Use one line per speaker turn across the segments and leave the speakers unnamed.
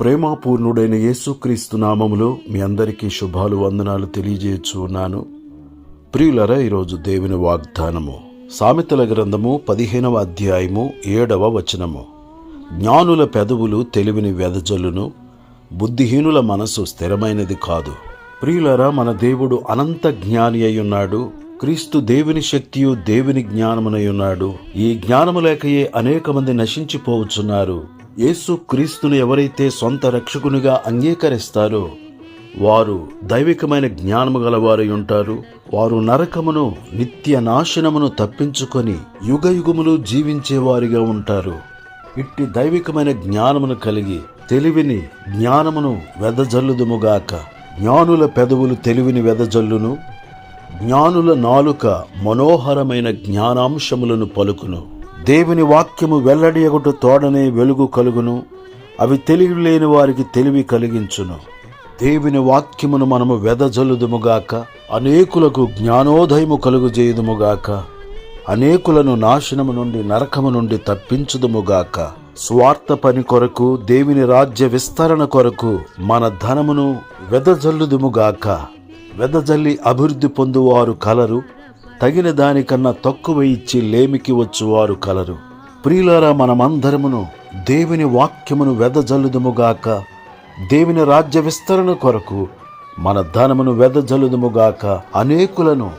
ప్రేమాపూర్ణుడైన యేసుక్రీస్తు నామములో మీ అందరికీ శుభాలు వందనాలు తెలియజేయచ్చు ఉన్నాను. ప్రియులరా ఈరోజు దేవుని వాగ్దానము సామెతల గ్రంథము పదిహేనవ అధ్యాయము ఏడవ వచనము. జ్ఞానుల పెదవులు తెలివిని వెదజల్లును బుద్ధిహీనుల మనసు స్థిరమైనది కాదు. ప్రియులరా మన దేవుడు అనంత జ్ఞాని అయి ఉన్నాడు క్రీస్తు దేవుని శక్తియు దేవుని జ్ఞానమునై ఉన్నాడు ఈ జ్ఞానము లేకయే అనేక మంది నశించిపోవచ్చున్నారు. యేసు క్రీస్తును ఎవరైతే సొంత రక్షకునిగా అంగీకరిస్తారో వారు దైవికమైన జ్ఞానము గలవారై ఉంటారు. వారు నరకమును నిత్య నాశనమును తప్పించుకొని యుగయుగములు జీవించేవారిగా ఉంటారు. ఇట్టి దైవికమైన జ్ఞానమును కలిగి తెలివిని జ్ఞానమును వెదజల్లుదుముగాక. జ్ఞానుల పెదవులు తెలివిని వెదజల్లును. జ్ఞానుల నాలుక మనోహరమైన జ్ఞానాంశములను పలుకును. దేవుని వాక్యము వెల్లడియగుట తోడనే వెలుగు కలుగును అవి తెలివి లేని వారికి తెలివి కలిగించును. దేవుని వాక్యమును మనము వెదజల్లుదుముగాక అనేకులకు జ్ఞానోదయము కలుగుజేయుదుముగాక అనేకులను నాశనము నుండి నరకము నుండి తప్పించుదుముగాక స్వార్థ పని కొరకు దేవుని రాజ్య విస్తరణ కొరకు మన ధనమును వెదజల్లుదుముగాక వెదజల్లి అభివృద్ధి పొందువారు కలరు తగిన దానికన్నా తక్కువ ఇచ్చి లేమికి వచ్చువారు కలరు. ప్రియులారా మనమందరమును దేవుని వాక్యమును వెదజల్లుదుముగాక దేవుని రాజ్య విస్తరణ కొరకు మన ధనమును వెదజల్లుదుముగాక అనేకులను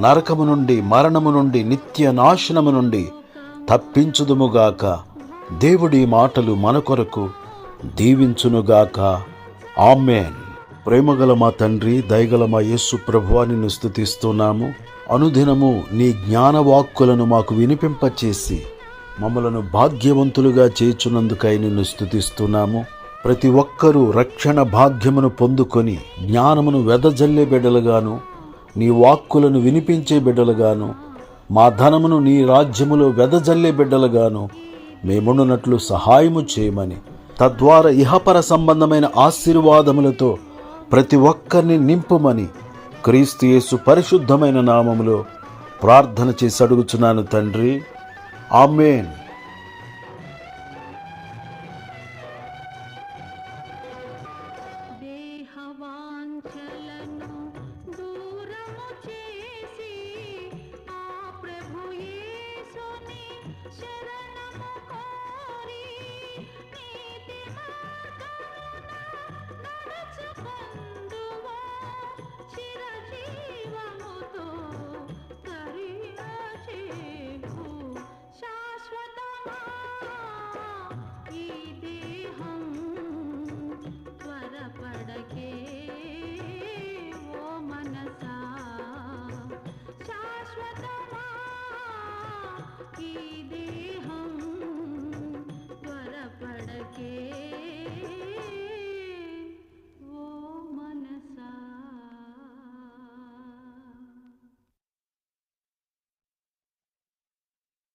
నరకము నుండి మరణము నుండి నిత్య నాశనము నుండి తప్పించుదుముగాక దేవుడి మాటలు మన కొరకు దీవించునుగాక. ఆమెన్. ప్రేమగల మా తండ్రి దయగల మా యేసు ప్రభువా నిన్ను స్థుతిస్తున్నాము అనుదినము నీ జ్ఞానవాక్కులను మాకు వినిపింపచేసి మమ్మలను భాగ్యవంతులుగా చేర్చున్నందుకై నిన్ను స్థుతిస్తున్నాము ప్రతి ఒక్కరూ రక్షణ భాగ్యమును పొందుకొని జ్ఞానమును వెదజల్లే బిడ్డలుగాను నీ వాక్కులను వినిపించే బిడ్డలుగాను మా ధనమును నీ రాజ్యములో వెదజల్లే బిడ్డలుగాను మేముండునట్లు సహాయము చేయమని తద్వారా ఇహపర సంబంధమైన ఆశీర్వాదములతో ప్రతి ఒక్కరిని నింపుమని క్రీస్తుయేసు పరిశుద్ధమైన నామములో ప్రార్థన చేసి అడుగుచున్నాను తండ్రి. ఆమెన్.